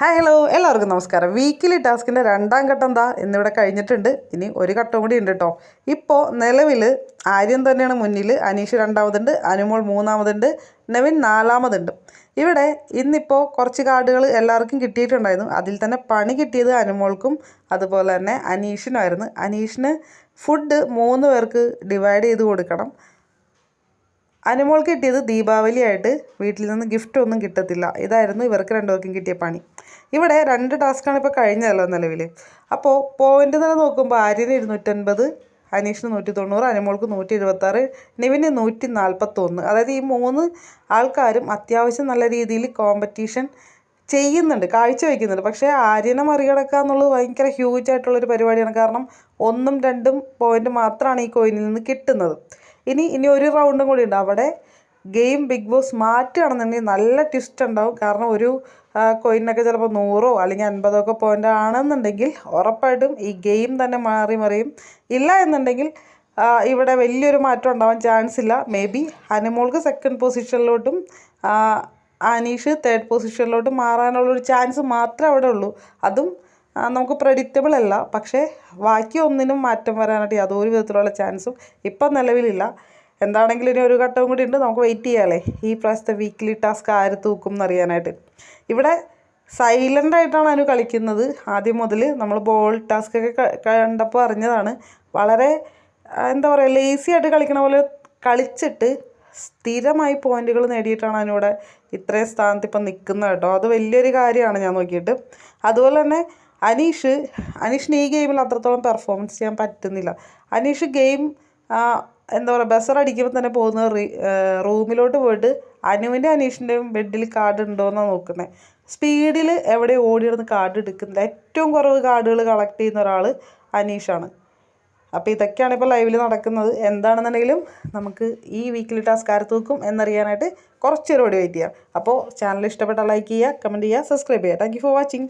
Hi hello എല്ലാവർക്കും നമസ്കാരം. Weekly ടാസ്കിന്റെ രണ്ടാം ഘട്ടം എന്താ എന്നിവിടെ കഴിഞ്ഞിട്ടുണ്ട്. ഇനി ഒരു ഘട്ടം കൂടി ഉണ്ട് കേട്ടോ ഇപ്പോൾ നിലവിൽ ആര്യം തന്നെയാണ് മുന്നിൽ അനീഷ് രണ്ടാമതുണ്ട് അനുമോൾ മൂന്നാമതുണ്ട് നവിൻ നാലാമതുണ്ട്. ഇവിടെ ഇന്നിപ്പോൾ കുറച്ച് കാർഡുകൾ എല്ലാവർക്കും കിട്ടിയിട്ടുണ്ടായിരുന്നു. അതിൽ തന്നെ പണി കിട്ടിയത് അനുമോൾക്കും അതുപോലെ തന്നെ അനീഷിനുമായിരുന്നു. അനീഷിന് ഫുഡ് മൂന്ന് പേർക്ക് ഡിവൈഡ് ചെയ്ത് കൊടുക്കണം. അനുമോൾക്ക് കിട്ടിയത് ദീപാവലിയായിട്ട് വീട്ടിൽ നിന്ന് ഗിഫ്റ്റ് ഒന്നും കിട്ടത്തില്ല. ഇതായിരുന്നു ഇവർക്ക് രണ്ടുപേർക്കും കിട്ടിയ പണി. ഇവിടെ രണ്ട് ടാസ്ക്കാണ് ഇപ്പോൾ കഴിഞ്ഞതല്ലോ നിലവിൽ. അപ്പോൾ പോയിന്റ് നില നോക്കുമ്പോൾ ആര്യന് ഇരുന്നൂറ്റൻപത് അനീഷിന് നൂറ്റി തൊണ്ണൂറ് അനുമോൾക്ക് നൂറ്റി എഴുപത്താറ് നിവിന് നൂറ്റി നാൽപ്പത്തൊന്ന് അതായത് ഈ മൂന്ന് ആൾക്കാരും അത്യാവശ്യം നല്ല രീതിയിൽ കോമ്പറ്റീഷൻ ചെയ്യുന്നുണ്ട് കാഴ്ച വയ്ക്കുന്നുണ്ട്. പക്ഷേ ആര്യനെ മറികടക്കുക എന്നുള്ളത് ഭയങ്കര ഹ്യൂജ് ആയിട്ടുള്ളൊരു പരിപാടിയാണ്. കാരണം ഒന്നും രണ്ടും പോയിന്റ് മാത്രമാണ് ഈ കോയിനിൽ നിന്ന് കിട്ടുന്നത്. ഇനി ഇനി ഒരു റൗണ്ടും കൂടി ഉണ്ട്. അവിടെ ഗെയിം ബിഗ് ബോസ് മാറ്റുകയാണെന്നുണ്ടെങ്കിൽ നല്ല ട്വിസ്റ്റ് ഉണ്ടാവും. കാരണം ഒരു കോയിനൊക്കെ ചിലപ്പോൾ നൂറോ അല്ലെങ്കിൽ അൻപതോ ഒക്കെ പോയിന്റ് ആണെന്നുണ്ടെങ്കിൽ ഉറപ്പായിട്ടും ഈ ഗെയിം തന്നെ മാറി മറിയും. ഇല്ല എന്നുണ്ടെങ്കിൽ ഇവിടെ വലിയൊരു മാറ്റം ഉണ്ടാവാൻ ചാൻസ് ഇല്ല. മേ ബി ഹനുമോൾക്ക് സെക്കൻഡ് പൊസിഷനിലോട്ടും അനീഷ് തേർഡ് പൊസിഷനിലോട്ടും മാറാനുള്ളൊരു ചാൻസ് മാത്രമേ അവിടെ ഉള്ളൂ. അതും നമുക്ക് പ്രഡിക്റ്റബിൾ അല്ല. പക്ഷേ ബാക്കി ഒന്നിനും മാറ്റം വരാനായിട്ട് യാതൊരു വിധത്തിലുള്ള ചാൻസും ഇപ്പം നിലവിലില്ല. എന്താണെങ്കിലും ഇനി ഒരു ഘട്ടവും കൂടി ഉണ്ട്. നമുക്ക് വെയിറ്റ് ചെയ്യാമല്ലേ ഈ പ്രാവശ്യത്തെ വീക്ക്ലി ടാസ്ക് ആര് തൂക്കും എന്നറിയാനായിട്ട്. ഇവിടെ സൈലന്റ് ആയിട്ടാണ് അനു കളിക്കുന്നത്. ആദ്യം മുതൽ നമ്മൾ ബോൾ ടാസ്ക് ഒക്കെ കണ്ടപ്പോൾ അറിഞ്ഞതാണ്. വളരെ എന്താ പറയുക ലേസി ആയിട്ട് കളിക്കണ പോലെ കളിച്ചിട്ട് സ്ഥിരമായി പോയിന്റുകൾ നേടിയിട്ടാണ് അതിനൂടെ ഇത്രയും സ്ഥാനത്ത് ഇപ്പം നിൽക്കുന്നത് കേട്ടോ. അത് വലിയൊരു കാര്യമാണ് ഞാൻ നോക്കിയിട്ട്. അതുപോലെ തന്നെ അനീഷ് അനീഷിന് ഈ ഗെയിമിൽ അത്രത്തോളം പെർഫോമൻസ് ചെയ്യാൻ പറ്റുന്നില്ല. അനീഷ് ഗെയിം എന്താ പറയുക ബസർ അടിക്കുമ്പോൾ തന്നെ പോകുന്ന റൂമിലോട്ട് പോയിട്ട് അനുവിന്റെ അനീഷിന്റെയും ബെഡിൽ കാർഡ് ഉണ്ടോ എന്നാണ് നോക്കുന്നത് സ്പീഡിൽ എവിടെ ഓടിയിരുന്ന് കാർഡ് എടുക്കുന്നില്ല. ഏറ്റവും കുറവ് കാർഡുകൾ കളക്ട് ചെയ്യുന്ന ഒരാൾ അനീഷാണ്. അപ്പോൾ ഇതൊക്കെയാണ് ഇപ്പോൾ ലൈവിൽ നടക്കുന്നത്. എന്താണെന്നുണ്ടെങ്കിലും നമുക്ക് ഈ വീക്കിലി ടാസ്ക് ആര് തൂക്കും എന്നറിയാനായിട്ട് കുറച്ചൊരു കൂടി വെയിറ്റ് ചെയ്യാം. അപ്പോൾ ചാനൽ ഇഷ്ടപ്പെട്ട ലൈക്ക് ചെയ്യുക കമന്റ് ചെയ്യുക സബ്സ്ക്രൈബ് ചെയ്യുക. Thank for watching